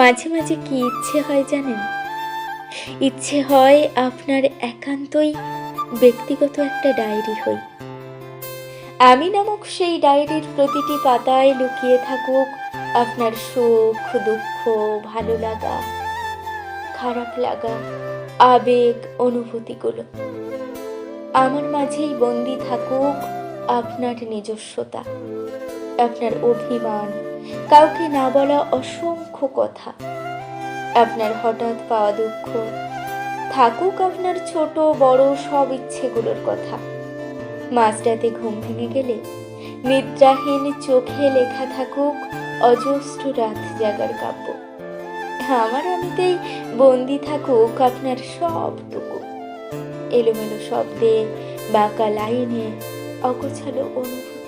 মাঝে মাঝে কি ইচ্ছে হয় জানেন? ইচ্ছে হয় আপনার একান্তই ব্যক্তিগত একটা ডায়েরি হই। আমি নামক সেই ডায়েরির প্রতিটি পাতায় লুকিয়ে থাকুক আপনার সুখ, দুঃখ, ভালো লাগা, খারাপ লাগা, আবেগ, অনুভূতিগুলো। আমার মাঝেই বন্দি থাকুক আপনার নিজস্বতা, আপনার অভিমান কাউকে না বলা অসংখ্য কথা। আপনার হঠাৎ পাওয়া দুঃখ, থাকুক আপনার ছোট, বড় সব ইচ্ছেগুলোর কথা। মাঝরাতে ঘুম ভেঙে গেলে নিদ্রাহীন চোখে লেখা থাকুক অজস্র রাত জাগার কাব্য। আমার আমিতেই বন্দি থাকুক আপনার সবটুকু। এলোমেলো শব্দে, বাঁকা লাইনে, অগোছালো অনুভূতি।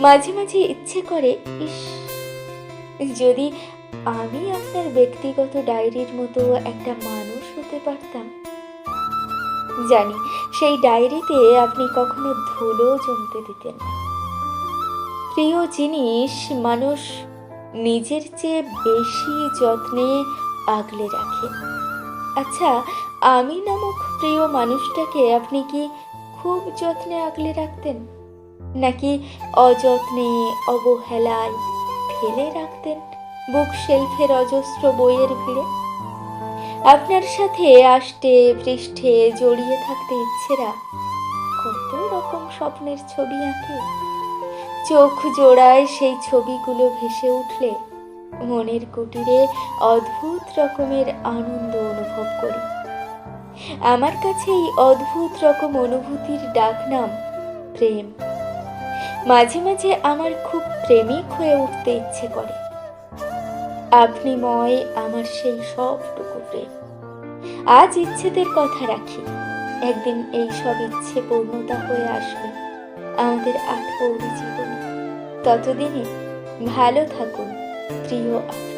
মাঝে মাঝে ইচ্ছে করে, ইস, যদি আমি আপনার ব্যক্তিগত ডায়েরির মতো একটা মানুষ হতে পারতাম? জানি, সেই ডায়েরিতে আপনি কখনো ধুলো জমতে দিতেন না। প্রিয় জিনিস মানুষ নিজের চেয়ে বেশি যত্নে আগলে রাখে। আচ্ছা আমি নামক প্রিয় মানুষটাকে আপনি কি খুব যত্নে আগলে রাখতেন? নাকি অযত্নে অবহেলায় ফেলে রাখতেন বুক শেলফের অজস্র বইয়ের ভিড়ে? আপনার সাথে আষ্টে পৃষ্ঠে জড়িয়ে থাকতে ইচ্ছেরা কত রকম স্বপ্নের ছবি আঁকে? চোখ জোড়ায় সেই ছবিগুলো ভেসে উঠলে মনের কুটিরে অদ্ভুত রকমের আনন্দ অনুভব করি। আমার কাছে এই অদ্ভুত রকম অনুভূতির ডাক নাম প্রেম। মাঝে মাঝে আমার খুব প্রেমিক হয়ে উঠতে ইচ্ছে করে। আপনি ময় আমার সেই সবটুকু প্রেম। আজ ইচ্ছেদের কথা রাখি। একদিন এই সব ইচ্ছে পূর্ণতা হয়ে আসবে আমাদের আটপৌরি জীবনে ততদিনে ভালো থাকুন, প্রিয় আপনি।